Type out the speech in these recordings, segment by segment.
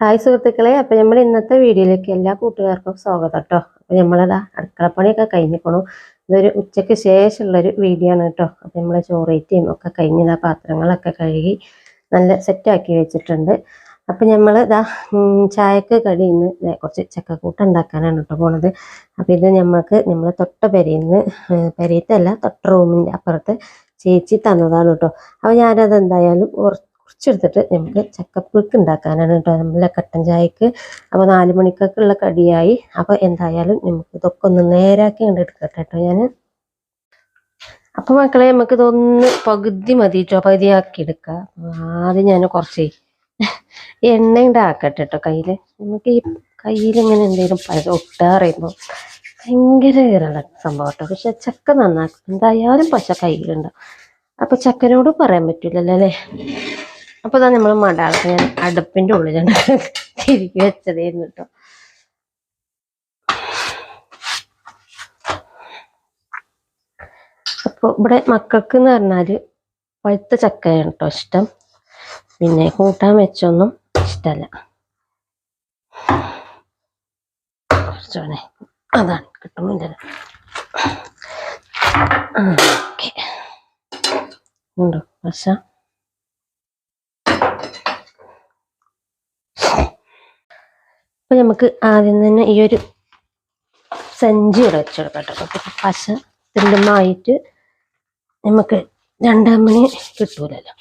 Hi സുഹൃത്തുക്കളെ അപ്പം നമ്മൾ ഇന്നത്തെ വീഡിയോയിലേക്ക് എല്ലാ കൂട്ടുകാർക്കും സ്വാഗതം കേട്ടോ. അപ്പം നമ്മളതാ അടുക്കളപ്പണിയൊക്കെ കഴിഞ്ഞിക്കണു ഇതൊരു ഉച്ചയ്ക്ക് ശേഷമുള്ളൊരു വീഡിയോ ആണ് കേട്ടോ. അപ്പം നമ്മൾ ചോറേറ്റിയും ഒക്കെ കഴിഞ്ഞതാ പാത്രങ്ങളൊക്കെ കഴുകി നല്ല സെറ്റാക്കി വെച്ചിട്ടുണ്ട്. അപ്പം നമ്മൾ ഇതാ ചായക്ക് കടി ഇന്ന് കുറച്ച് ചക്കക്കൂട്ട് ഉണ്ടാക്കാനാണ് കേട്ടോ പോണത്. അപ്പം ഇത് നമ്മൾക്ക് നമ്മൾ തൊട്ട പെരയിന്ന് പെരയത്തല്ല തൊട്ട റൂമിന്റെ അപ്പുറത്ത് ചേച്ചി തന്നതാണ് കേട്ടോ. അപ്പോൾ ഞാനത് എന്തായാലും കുറ- കുറച്ചെടുത്തിട്ട് നമുക്ക് ചക്കപ്പുഴുക്ക് ഉണ്ടാക്കാനാണ് കേട്ടോ. നമ്മളെ കട്ടൻ ചായക്ക് അപ്പോൾ നാല് മണിക്കൊക്കെയുള്ള കടിയായി. അപ്പോൾ എന്തായാലും നമുക്ക് ഇതൊക്കെ ഒന്ന് നേരാക്കി കണ്ട് എടുക്കട്ടെ കേട്ടോ ഞാൻ അപ്പോൾ മക്കളെ നമുക്ക് ഇതൊന്ന് പകുതി മതി കേട്ടോ. പകുതിയാക്കി എടുക്കാം. ആദ്യം ഞാൻ കുറച്ച് എണ്ണ ഉണ്ടാക്കട്ടെ കേട്ടോ കയ്യിൽ നമുക്ക് ഈ കയ്യിൽ ഇങ്ങനെ എന്തെങ്കിലും പഴ ഒട്ടാ പറയുമ്പോൾ ഭയങ്കര ഏറെ സംഭവം കേട്ടോ. പക്ഷെ ചക്ക നന്നാക്കും. എന്തായാലും പശ കയ്യിലുണ്ടാവും. അപ്പൊ ചക്കനോട് പറയാൻ പറ്റില്ലല്ലേ അപ്പൊ ഇതാ നമ്മൾ മടാളത്ത് ഞാൻ അടുപ്പിന്റെ ഉള്ളിൽ തിരികെ വെച്ചതായിരുന്നു കേട്ടോ അപ്പോൾ ഇവിടെ മക്കൾക്ക് എന്ന് പറഞ്ഞാൽ പഴുത്ത ചക്കയാണ് കേട്ടോ ഇഷ്ടം. പിന്നെ കൂട്ടാൻ വെച്ചൊന്നും ഇഷ്ടമല്ല അതാണ് കിട്ടുന്നില്ലല്ലോ ഓക്കെ. ഉണ്ടോ? പക്ഷ അപ്പൊ നമുക്ക് ആദ്യം തന്നെ ഈ ഒരു സഞ്ചി ഇവിടെ വെച്ചെടുക്കാം കേട്ടോ. അപ്പം പശ തുല്യമായിട്ട് നമുക്ക് രണ്ടാം മണി കിട്ടൂലല്ലോ.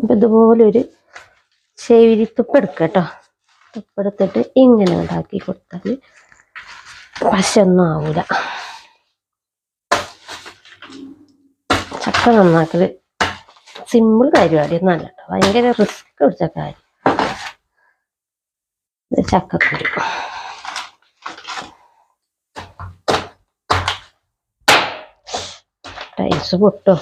അപ്പൊ ഇതുപോലെ ഒരു ശേവിരി തുപ്പ് എടുക്കുക കേട്ടോ. തുപ്പെടുത്തിട്ട് ഇങ്ങനെ ഉണ്ടാക്കി കൊടുത്താൽ പശയൊന്നും ആവൂല. ചക്ക നന്നാക്കൽ സിമ്പിൾ കാര്യമാണ്. എന്നല്ല ഭയങ്കര റിസ്ക് പിടിച്ച കാര്യം. ചക്കക്കുരു. ടൈസ് പൊട്ടോ?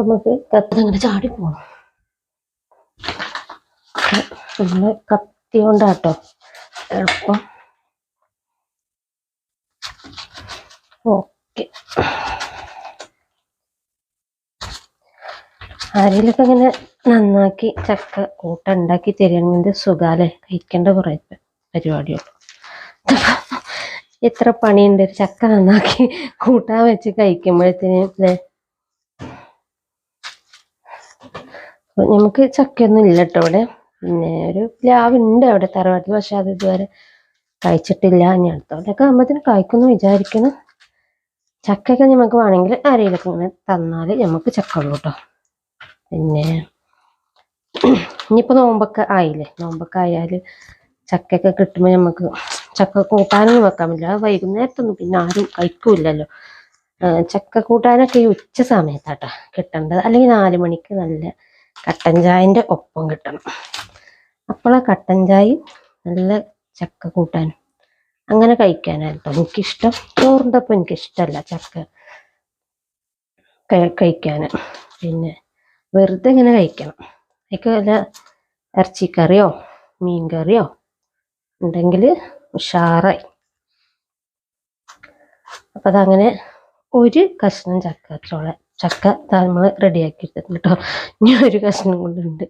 നമുക്ക് കത്തങ്ങനെ ചാടി പോകണം നമ്മൾ കത്തി കൊണ്ടാട്ടോ എളുപ്പം. ഓക്കെ. ആരെങ്കിലൊക്കെ ഇങ്ങനെ നന്നാക്കി ചക്ക കൂട്ട ഉണ്ടാക്കി തരികയാണെങ്കിൽ സുഖാലെ കഴിക്കേണ്ട കുറെ പരിപാടിയുള്ളൂ. എത്ര പണിയുണ്ട്. ചക്ക നന്നാക്കി കൂട്ടാൻ വെച്ച് കഴിക്കുമ്പോഴത്തേന് അല്ലേ അപ്പൊ നമുക്ക് ചക്കയൊന്നും ഇല്ല കേട്ടോ ഇവിടെ. പിന്നെ ഒരു പ്ലാവുണ്ട് അവിടെ തറവാട്ടിൽ പക്ഷെ അത് ഇതുവരെ കഴിച്ചിട്ടില്ല. ഇനി അടുത്തോട്ടൊക്കെ ആകുമ്പോഴത്തേന് കഴിക്കുന്നു വിചാരിക്കണം ചക്കയൊക്കെ നമുക്ക് വേണമെങ്കിൽ അരയിലൊക്കെ ഇങ്ങനെ തന്നാൽ നമുക്ക് ചക്ക ഉള്ളൂ കേട്ടോ പിന്നെ ഇനിയിപ്പോൾ നോമ്പൊക്കെ ആയില്ലേ? നോമ്പൊക്കെ ആയാൽ ചക്കയൊക്കെ കിട്ടുമ്പോൾ നമുക്ക് ചക്ക കൂട്ടാനൊന്നും വെക്കാൻ പറ്റില്ല. വൈകുന്നേരത്തൊന്നും പിന്നെ ആരും കഴിക്കൂലല്ലോ ആ, ചക്ക കൂട്ടാനൊക്കെ ഈ ഉച്ച സമയത്താട്ടാ കിട്ടേണ്ടത്. അല്ലെങ്കിൽ നാല് മണിക്ക് നല്ല കട്ടൻ ചായന്റെ ഒപ്പം കിട്ടണം. അപ്പോൾ ആ കട്ടൻ ചായ നല്ല ചക്ക കൂട്ടാനും അങ്ങനെ കഴിക്കാനായിട്ടോ എനിക്കിഷ്ടം. ചോറിന്റെ ഒപ്പം എനിക്കിഷ്ടമല്ല ചക്ക കഴിക്കാൻ. പിന്നെ വെറുതെ ഇങ്ങനെ കഴിക്കണം. അതിക്ക് വല്ല ഇറച്ചിക്കറിയോ മീൻ കറിയോ ഉണ്ടെങ്കിൽ ഉഷാറായി. അപ്പം അതങ്ങനെ ഒരു കഷ്ണം ചക്ക ചോള ചക്ക നമ്മൾ റെഡിയാക്കി എടുത്തിട്ടുണ്ട് കേട്ടോ ഇനി ഒരു കഷ്ണം കൊണ്ടുണ്ട്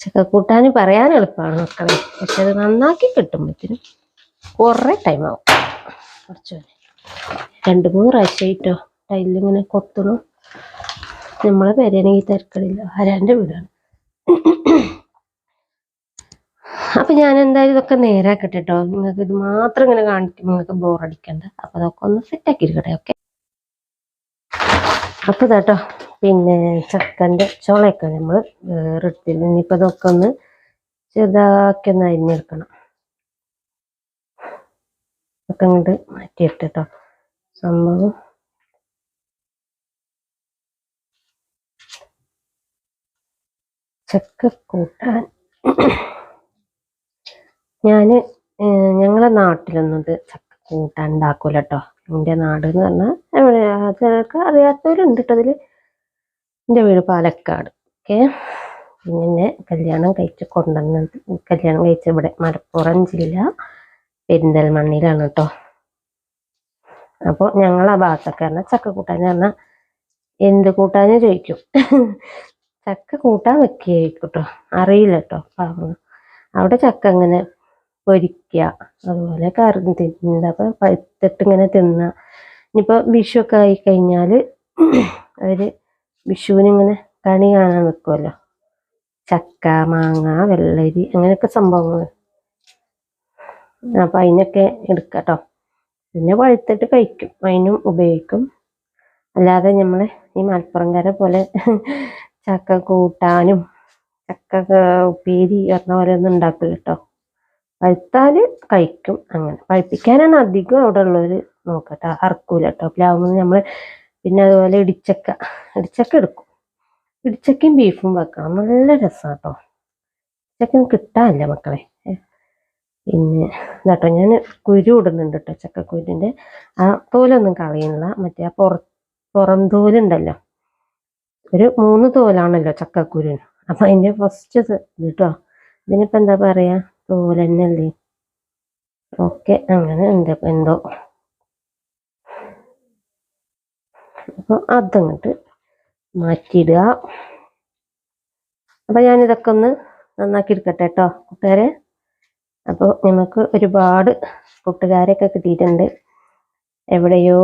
ചക്ക കൂട്ടാൻ പറയാൻ എളുപ്പമാണ് മക്കളെ. പക്ഷെ അത് നന്നാക്കി കിട്ടുമ്പോഴത്തേനും കുറേ ടൈം ആവും. കുറച്ച് രണ്ട് മൂന്ന് പ്രാവശ്യമായിട്ടോ ടൈലിങ്ങനെ കൊത്തണു. നമ്മളെ പേരാണെങ്കിൽ തിരക്കടില്ല ആരാന്റെ വീടാണ്? അപ്പം ഞാൻ എന്തായാലും ഇതൊക്കെ നേരാക്കട്ടെ കേട്ടോ നിങ്ങൾക്ക് ഇത് മാത്രം ഇങ്ങനെ കാണിക്കുമ്പോൾ നിങ്ങൾക്ക് ബോറടിക്കണ്ട അപ്പം അതൊക്കെ ഒന്ന് സെറ്റാക്കി ഇരിക്കട്ടെ ഓക്കെ അപ്പൊ കേട്ടോ പിന്നെ ചക്കന്റെ ചോളയൊക്കെ നമ്മൾ വേറെടുത്തിൽ ഇനിയിപ്പോൾ അതൊക്കെ ഒന്ന് ചെറുതാക്കി ഒന്ന് അരിഞ്ഞെടുക്കണം. ഒക്കെ അങ്ങോട്ട് കേട്ടോ സംഭവം. ചക്ക കൂട്ടാൻ. ഏർ ഞങ്ങളെ നാട്ടിലൊന്നും ഇത് ചക്ക കൂട്ടാൻ ഉണ്ടാക്കൂല കേട്ടോ എന്റെ നാട് എന്ന് പറഞ്ഞാൽ എവിടെ ചിലർക്ക് അറിയാത്തവരുണ്ട് കേട്ടോ അതിൽ. എന്റെ വീട് പാലക്കാട് ഓക്കെ. പിന്നെ കല്യാണം കഴിച്ച് കൊണ്ടുവന്നത് കല്യാണം കഴിച്ച ഇവിടെ മലപ്പുറം ജില്ല പെരിന്തൽമണ്ണിലാണ് കേട്ടോ. അപ്പോൾ ഞങ്ങൾ ആ ഭാഗത്തൊക്കെ പറഞ്ഞാൽ ചക്ക കൂട്ടാൻ പറഞ്ഞാൽ എന്ത് കൂട്ടാന്ന് ചോദിക്കും. ചക്ക കൂട്ടാൻ വെക്കുകയായിരിക്കും കേട്ടോ. അറിയില്ല കേട്ടോ അവിടെ ചക്ക ഇങ്ങനെ പൊരിക്കുക അതുപോലെ കറി തിന്നുക പഴുത്തിട്ട് ഇങ്ങനെ തിന്നുക ഇനിയിപ്പോ വിഷു ഒക്കെ ആയി കഴിഞ്ഞാൽ അവർ വിഷുവിനിങ്ങനെ കണി കാണാൻ വെക്കുമല്ലോ ചക്ക മാങ്ങ വെള്ളരി അങ്ങനെയൊക്കെ സംഭവങ്ങൾ അപ്പൊ അതിനൊക്കെ എടുക്കാം കേട്ടോ പിന്നെ പഴുത്തിട്ട് കഴിക്കും. അതിനും ഉപയോഗിക്കും. അല്ലാതെ നമ്മൾ ഈ മലപ്പുറംകാരെ പോലെ ചക്ക കൂട്ടാനും ചക്ക ഉപ്പേരി പറഞ്ഞ പോലെ ഒന്നും ഉണ്ടാക്കില്ല കേട്ടോ. പഴുത്താൽ കഴിക്കും അങ്ങനെ. പഴുപ്പിക്കാനാണ് അധികം അവിടെ ഉള്ളവർ നോക്കട്ടോ അറക്കൂല കേട്ടോ പ്ലാവുമ്പോൾ നമ്മൾ പിന്നെ അതുപോലെ ഇടിച്ചക്ക. ഇടിച്ചക്ക എടുക്കും. ഇടിച്ചക്കയും ബീഫും വെക്കണം. നല്ല രസമാണ് കേട്ടോ ഇടിച്ചക്ക കിട്ടാനില്ല മക്കളെ. പിന്നെ ഇതാട്ടോ. ഞാൻ കുരു ഇടുന്നുണ്ട് കേട്ടോ ചക്കക്കുരുവിന്റെ ആ തോലൊന്നും കളയുന്നില്ല. മറ്റേ ആ പുറ പുറം തോലുണ്ടല്ലോ. ഒരു മൂന്ന് തോലാണല്ലോ ചക്കക്കുരുവിന്. അപ്പം അതിന്റെ ഫസ്റ്റ് ഇത് കേട്ടോ ഇതിനിപ്പോൾ എന്താ പറയാ തന്നെയല്ലേ ഓക്കെ അങ്ങനെ ഉണ്ട് എന്തോ. അപ്പൊ അതങ്ങോട്ട് മാറ്റിയിടുക. അപ്പൊ ഞാനിതൊക്കെ ഒന്ന് നന്നാക്കി എടുക്കട്ടെ കേട്ടോ കൂട്ടുകാരെ. അപ്പോൾ നമുക്ക് ഒരുപാട് കൂട്ടുകാരെയൊക്കെ കിട്ടിയിട്ടുണ്ട്. എവിടെയോ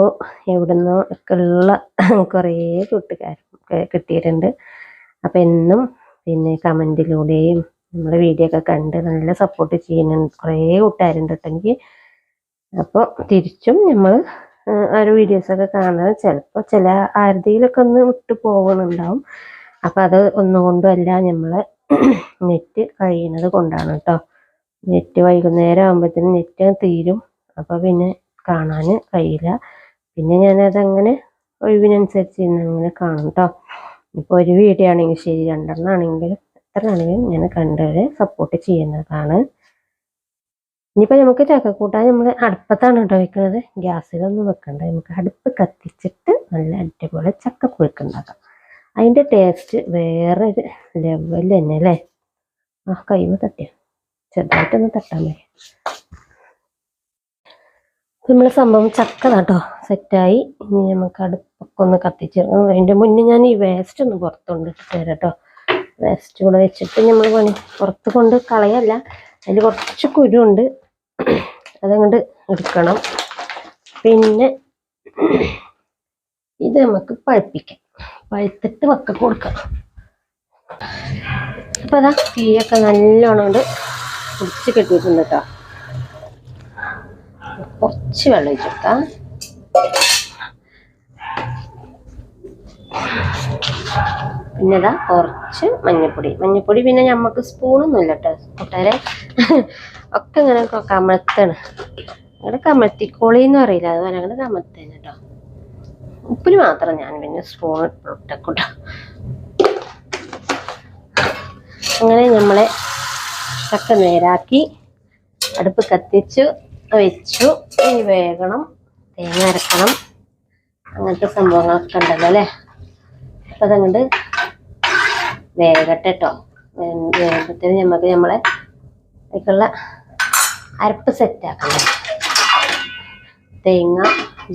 എവിടുന്നോ ഒക്കെ ഉള്ള കുറേ കൂട്ടുകാർ കിട്ടിയിട്ടുണ്ട്. അപ്പം എന്നും പിന്നെ കമന്റിലൂടെയും നമ്മുടെ വീഡിയോ ഒക്കെ കണ്ട് നല്ല സപ്പോർട്ട് ചെയ്യുന്നുണ്ട് കുറേ കൂട്ടുകാരുണ്ട് കേട്ടോ എനിക്ക്. അപ്പോൾ തിരിച്ചും നമ്മൾ ഒരു വീഡിയോസൊക്കെ കാണാൻ ചിലപ്പോൾ ചില ആരുടെയിലൊക്കെ ഒന്ന് വിട്ടു പോകുന്നുണ്ടാവും അപ്പം അത് ഒന്നുകൊണ്ടുമല്ല നമ്മൾ നമ്മളെ നെറ്റ് കഴിയുന്നത് കൊണ്ടാണ് കേട്ടോ. നെറ്റ് വൈകുന്നേരം ആകുമ്പോഴത്തേനും നെറ്റ് തീരും. അപ്പോൾ പിന്നെ കാണാൻ കഴിയില്ല. പിന്നെ ഞാനതങ്ങനെ ഒഴിവിനനുസരിച്ച് ഇന്ന് അങ്ങനെ കാണും കേട്ടോ. ഇപ്പോൾ ഒരു വീഡിയോ ആണെങ്കിൽ ശരി രണ്ടെണ്ണം ആണെങ്കിലും എത്ര ആണെങ്കിലും ഞാൻ കണ്ടവരെ സപ്പോർട്ട് ചെയ്യുന്നതാണ്. ഇനിയിപ്പോൾ നമുക്ക് ചക്കക്കൂട്ടാൻ നമ്മൾ അടുപ്പത്താണ് കേട്ടോ വെക്കുന്നത് ഗ്യാസിലൊന്നും വെക്കണ്ട. നമുക്ക് അടുപ്പ് കത്തിച്ചിട്ട് നല്ല അടിപൊളി ചക്കപ്പുഴുക്ക് ഉണ്ടാക്കാം. അതിന്റെ ടേസ്റ്റ് വേറെ ഒരു ലെവൽ തന്നെ അല്ലേ? ആ കൈമ തട്ടിയ? ചെറുതായിട്ടൊന്ന് തട്ടാൻ മതി. നമ്മൾ സംഭവം ചക്ക കേട്ടോ. സെറ്റായി ഇനി നമുക്ക് അടുപ്പൊക്കെ ഒന്ന് കത്തിച്ചെടുക്കണം അതിന്റെ മുന്നേ ഞാൻ ഈ വേസ്റ്റ് ഒന്ന് പുറത്തുകൊണ്ട് തരാം കേട്ടോ. വേസ്റ്റ് കൂടെ വെച്ചിട്ട് നമ്മൾ പണി പുറത്ത് കൊണ്ട് കളയല്ല. അതിൽ കുറച്ച് കുരുണ്ട്. അതങ്ങോട്ട് എടുക്കണം. പിന്നെ ഇത് നമുക്ക് പഴുപ്പിക്കാം. പഴുത്തിട്ട് വക്ക കൊടുക്കാം. അപ്പൊ അതാ തീയൊക്കെ നല്ലോണം കൊണ്ട് പിടിച്ച് കെട്ടിയിട്ടുണ്ട് കേട്ടോ കുറച്ച് വെള്ളം ഒഴിച്ചെടുക്കാം പിന്നെ ഇതാ കുറച്ച് മഞ്ഞപ്പൊടി. മഞ്ഞപ്പൊടി പിന്നെ ഞമ്മക്ക് സ്പൂണൊന്നും ഇല്ല കേട്ടോ കൂട്ടുകാരെ ഒക്കെ ഇങ്ങനെ കമഴ്ത്താണ്. അങ്ങനെ കമഴ്ത്തിക്കോളി എന്ന് അറിയില്ല അതുപോലെ അങ്ങനെ കമഴ്ത്തേന് കേട്ടോ ഉപ്പിന് മാത്രം ഞാൻ പിന്നെ സ്പൂൺ ഇട്ടേക്കൂട്ടോ. അങ്ങനെ നമ്മളെ ചക്ക നേരാക്കി അടുപ്പ് കത്തിച്ചു വെച്ചു. ഇനി വേഗണം തേങ്ങ അരക്കണം. അങ്ങനത്തെ സംഭവങ്ങളൊക്കെ ഉണ്ടല്ലോ അല്ലേ? അപ്പം അതങ്ങോട്ട് വേഗട്ടെ കേട്ടോ വേഗത്തിന് നമുക്ക് നമ്മളെ അതിലേക്കുള്ള അരപ്പ് സെറ്റാക്കണം തേങ്ങ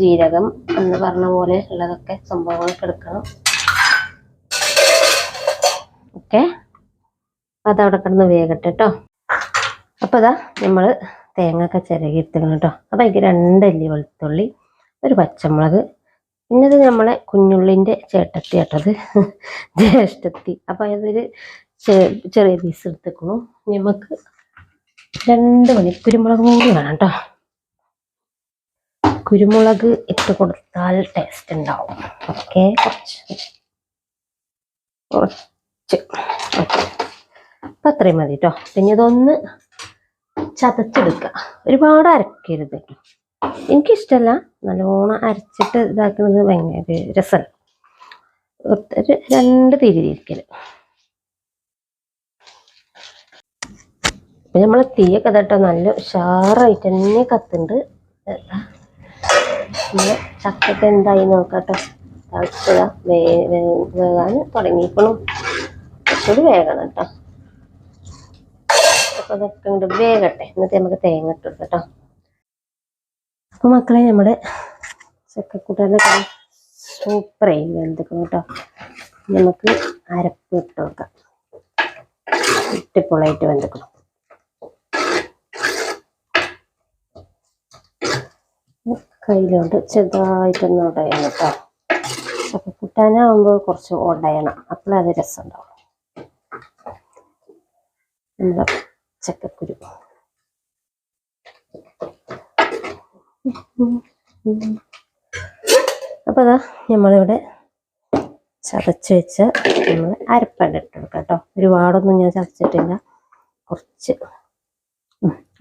ജീരകം എന്ന് പറഞ്ഞ പോലെ ഉള്ളതൊക്കെ സംഭവങ്ങളൊക്കെ എടുക്കണം. ഓക്കെ? അതവിടെ കിടന്ന് വേഗട്ടെ കേട്ടോ അപ്പോൾ ഇതാ നമ്മൾ തേങ്ങ ഒക്കെ ചിരകി എടുത്തിക്കണം കേട്ടോ. അപ്പോൾ എനിക്ക് രണ്ടല്ലി വെളുത്തുള്ളി ഒരു പച്ചമുളക് പിന്നെ ഇത് നമ്മളെ കുഞ്ഞുള്ളിന്റെ ചേട്ടത്തി കേട്ടത് ജ്യേഷ്ഠത്തി. അപ്പം അതൊരു ചെറിയ പീസ് എടുത്തേക്കണു. നമുക്ക് രണ്ട് മണി കുരുമുളക് കൂടി വേണം കേട്ടോ. കുരുമുളക് ഇട്ട് കൊടുത്താൽ ടേസ്റ്റ് ഉണ്ടാവും. ഓക്കെ കുറച്ച്. കുറച്ച്. ഓക്കെ അപ്പം അത്രയും മതി കേട്ടോ. പിന്നെ ഇതൊന്ന് ചതച്ചെടുക്കുക ഒരുപാട് അരക്കരുത് കേട്ടോ. എനിക്കിഷ്ടമല്ല നല്ലോണം അരച്ചിട്ട് ഇതാക്കുന്നത് ഭയങ്കര രസമല്ല ഒരു രണ്ട് തിരി തിരിക്കൽ അപ്പം നമ്മൾ തീയൊക്കെ തട്ടോ നല്ല ഉഷാറായിട്ട് തന്നെ കത്തുണ്ട് പിന്നെ ചക്കൊക്കെ എന്തായി നോക്കട്ടെ. വേഗാൻ വേ വേകാൻ തുടങ്ങിക്കണു കുറച്ചുകൂടി വേഗണം കേട്ടോ. അപ്പൊ അതൊക്കെ വേഗട്ടെ എന്നിട്ട് നമുക്ക് തേങ്ങ ഇട്ടു കേട്ടോ. അപ്പൊ മക്കളെ നമ്മുടെ ചക്കക്കൂട്ടാനൊക്കെ സൂപ്പറായി വെന്തിക്കണം കേട്ടോ? നമുക്ക് അരപ്പ് ഇട്ട് നോക്കാം ഇട്ടിപ്പൊളായിട്ട് വെന്തിക്കണം. കയ്യിലോട്ട് ചെറുതായിട്ടൊന്ന് ഉടയണം കേട്ടോ. ചക്കക്കൂട്ടാനാവുമ്പോൾ കുറച്ച് ഉടയണം. അപ്പോഴത് രസം ഉണ്ടാവും നമ്മുടെ ചക്കക്കുരു. അപ്പോൾ അതാ നമ്മളിവിടെ ചതച്ച് വെച്ച് നമ്മൾ അരപ്പണ്ട ഇട്ട് കൊടുക്കാം കേട്ടോ. ഒരുപാടൊന്നും ഞാൻ ചതച്ചിട്ടില്ല. കുറച്ച്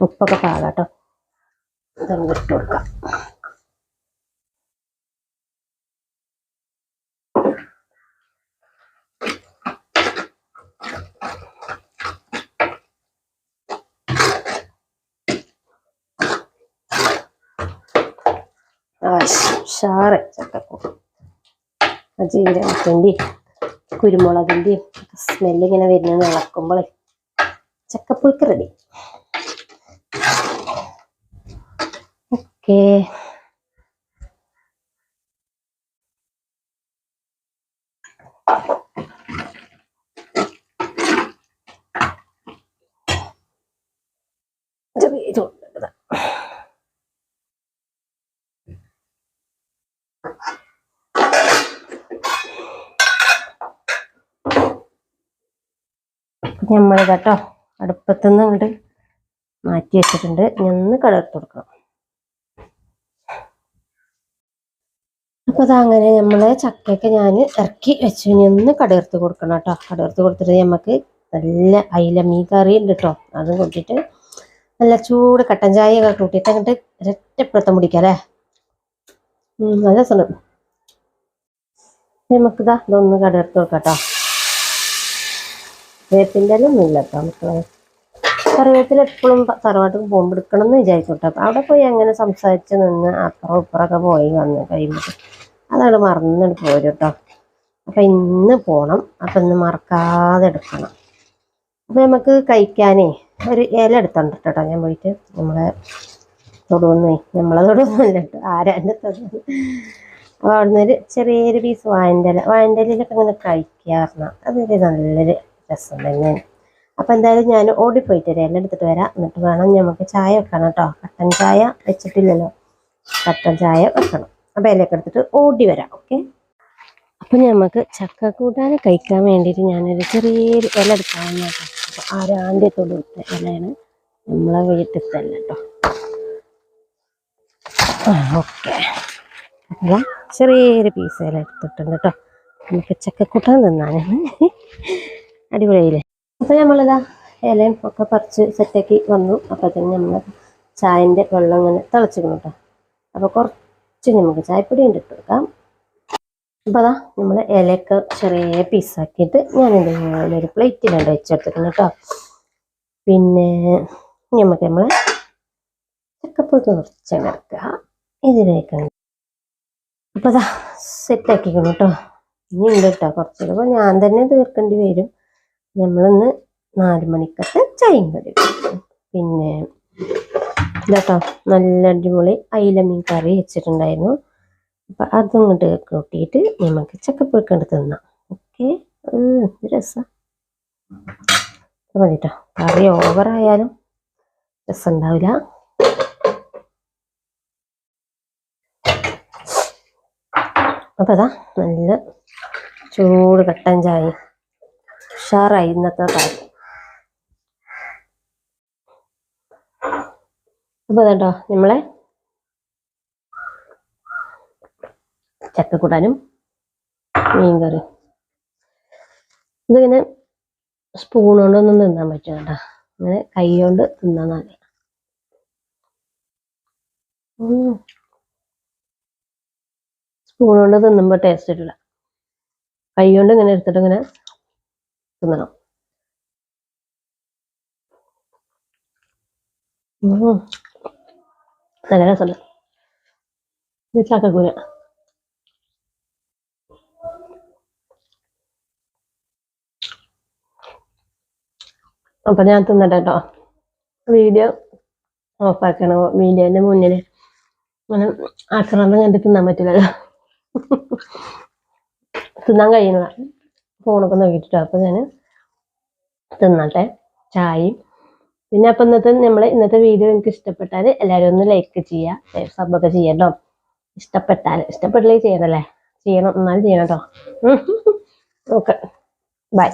ഉപ്പൊക്കെ പാകാം കേട്ടോ. ഇട്ടുകൊടുക്കാം ഇട്ട് കൊടുക്കാം. ആ ഉഷാറ്. ചക്കക്കൂട്ട് ജീരകത്തിന്റെയും കുരുമുളകിന്റെയും സ്മെല്ല് ഇങ്ങനെ വരുന്നത് ഇളക്കുമ്പോഴേ ചക്കപ്പുഴുക്ക് റെഡി ഓക്കേ. ചെറിയ നമ്മൾ കേട്ടോ. അടുപ്പത്തുനിന്ന് അങ്ങോട്ട് മാറ്റി വെച്ചിട്ടുണ്ട്. നിന്ന് കടർത്ത് കൊടുക്കണം. അപ്പൊ അതങ്ങനെ നമ്മളെ ചക്കയൊക്കെ ഞാൻ ഇറക്കി വെച്ചു. നിന്ന് കടർത്ത് കൊടുക്കണം കേട്ടോ. കടർത്ത് കൊടുത്തിട്ട് നമുക്ക് നല്ല അയില മീൻ കറി ഉണ്ട് കേട്ടോ അതും കൂട്ടിയിട്ട് നല്ല ചൂട് കട്ടൻ ചായ ഒക്കെ കൂട്ടിയിട്ട് അങ്ങോട്ട് ഒരൊറ്റപ്പിടുത്തം പിടിക്കാം അല്ലേ? നല്ല രസമുണ്ട്. നമുക്കിതാ ഇതൊന്ന് കടർത്ത് കൊടുക്കാം കേട്ടോ വേപ്പിന്റെ ഒന്നും ഇല്ല കേട്ടോ മക്കളെ കറിവേപ്പില എപ്പോഴും തറവാട്ടിൽ പോകുമ്പോൾ എടുക്കണം എന്ന് വിചാരിച്ചോട്ടെ അപ്പം അവിടെ പോയി അങ്ങനെ സംസാരിച്ച് നിന്ന് അപ്പുറം ഇപ്പുറമൊക്കെ പോയി വന്ന് കഴിയുമ്പോൾ അതാണ് മറന്നിട്ട് പോരും കേട്ടോ. അപ്പം ഇന്ന് പോകണം അപ്പം ഇന്ന് മറക്കാതെ എടുക്കണം. അപ്പം നമുക്ക് കഴിക്കാനേ ഒരു ഇല എടുത്തോണ്ടിട്ടോ ഞാൻ പോയിട്ട് നമ്മളെ തൊടുവന്നേ നമ്മളെ തൊടുവന്നല്ല കേട്ടോ. ആരാന്റെ തൊടുവന്ന് അപ്പോൾ അവിടുന്ന് ഒരു ചെറിയൊരു പീസ് വായന്റെ ഇല. വായന്റെ ഇലയിലൊക്കെ ഇങ്ങനെ കഴിക്കാറുണ്ട് അതൊരു നല്ലൊരു രസം തന്നെയാണ് അപ്പം എന്തായാലും ഞാൻ ഓടിപ്പോയിട്ട് വരാം എല്ലാം എടുത്തിട്ട് വരാം. എന്നിട്ട് വേണം നമുക്ക് ചായ വെക്കണം കേട്ടോ. കട്ടൻ ചായ വെച്ചിട്ടില്ലല്ലോ. കട്ടൻ ചായ വെക്കണം. അപ്പം ഇലയൊക്കെ എടുത്തിട്ട് ഓടി വരാം. ഓക്കെ? അപ്പം നമുക്ക് ചക്ക കൂട്ടാൻ കഴിക്കാൻ വേണ്ടിയിട്ട് ഞാനൊരു ചെറിയൊരു ഇല എടുക്കാൻ കേട്ടോ. അപ്പോൾ ആരാന്റെ കൊടുത്ത ഇലയാണ് നമ്മളെ വീട്ടിലല്ല കേട്ടോ. ഓക്കെ. അപ്പം ചെറിയൊരു പീസ് ഇല എടുത്തിട്ടുണ്ട് കേട്ടോ. നമുക്ക് ചക്കക്കൂട്ടാൻ തിന്നാനാണ്. അടിപൊളിയായില്ലേ? അപ്പോൾ നമ്മളിതാ ഇലയും ഒക്കെ പറിച്ച് സെറ്റാക്കി വന്നു. അപ്പോൾ തന്നെ നമ്മൾ ചായന്റെ വെള്ളം ഇങ്ങനെ തിളച്ചിരുന്നു കേട്ടോ അപ്പോൾ കുറച്ച് നമുക്ക് ചായപ്പൊടി ഇട്ട് കൊടുക്കാം. അപ്പോൾ അതാ നമ്മൾ ഇലയൊക്കെ ചെറിയ പീസാക്കിയിട്ട് ഞാൻ എന്തെങ്കിലും ഒരു പ്ലേറ്റിലാണ് വെച്ചെടുത്തിരുന്നു കേട്ടോ പിന്നെ നമുക്ക് നമ്മൾ ചക്കപ്പുഴുക്ക് കുറച്ചെടുക്കുക ഇതിലേക്ക് അപ്പോൾ അതാ സെറ്റാക്കിക്കണം കേട്ടോ ഇനി ഉണ്ട് കേട്ടോ കുറച്ചുകൂടെ അപ്പോൾ ഞാൻ തന്നെ തീർക്കേണ്ടി വരും. നമ്മളിന്ന് നാല് മണിക്കത്തെ ചായയും കറി പിന്നെ ഇതാട്ടോ നല്ല അടിപൊളി അയില മീൻ കറി വെച്ചിട്ടുണ്ടായിരുന്നു. അപ്പം അതും കൊണ്ട് കൂട്ടിയിട്ട് നമുക്ക് ചക്കപ്പുഴുക്ക് എടുത്ത് തിന്നാം. ഓക്കെ? രസം. മതി കേട്ടോ കറി ഓവറായാലും രസം ഉണ്ടാവില്ല അപ്പം അതാ നല്ല ചൂട് കട്ടൻ ചായ. ഉഷാറായി ഇന്നത്തെ കാര്യം അപ്പോൾ അതോ നമ്മളെ ചക്കക്കൂട്ടാനും മീൻകറി ഇതിങ്ങനെ സ്പൂൺ കൊണ്ടൊന്നും തിന്നാൻ പറ്റും കേട്ടോ. അങ്ങനെ കൈ കൊണ്ട് തിന്നാൻ നല്ല സ്പൂൺ കൊണ്ട് തിന്നുമ്പോൾ ടേസ്റ്റ് ഇട്ടില്ല. കൈ കൊണ്ട് ഇങ്ങനെ എടുത്തിട്ട് ഇങ്ങനെ തിന്നണം. നല്ല രസമുണ്ട്. ചക്കക്കൂര. അപ്പൊ ഞാൻ തിന്നട്ടെ കേട്ടോ വീഡിയോ ഓഫാക്കണം. വീഡിയോന്റെ മുന്നിൽ അങ്ങനെ ആക്രമണം കണ്ട് തിന്നാൻ പറ്റില്ലല്ലോ. തിന്നാൻ കഴിയുന്നതാ. ഫോണൊക്കെ നോക്കിയിട്ടോ അപ്പോൾ ഞാൻ തിന്നട്ടെ. ചായയും. പിന്നെ അപ്പം ഇന്നത്തെ നമ്മൾ ഇന്നത്തെ വീഡിയോ എനിക്ക് ഇഷ്ടപ്പെട്ടാൽ എല്ലാവരും ഒന്ന് ലൈക്ക് ചെയ്യുക സബ്ബൊക്കെ ചെയ്യട്ടോ ഇഷ്ടപ്പെട്ടാൽ ഇഷ്ടപ്പെട്ടില്ലേ ചെയ്യണല്ലേ? ചെയ്യണം എന്നാലും ചെയ്യണം കേട്ടോ ഓക്കെ. ബൈ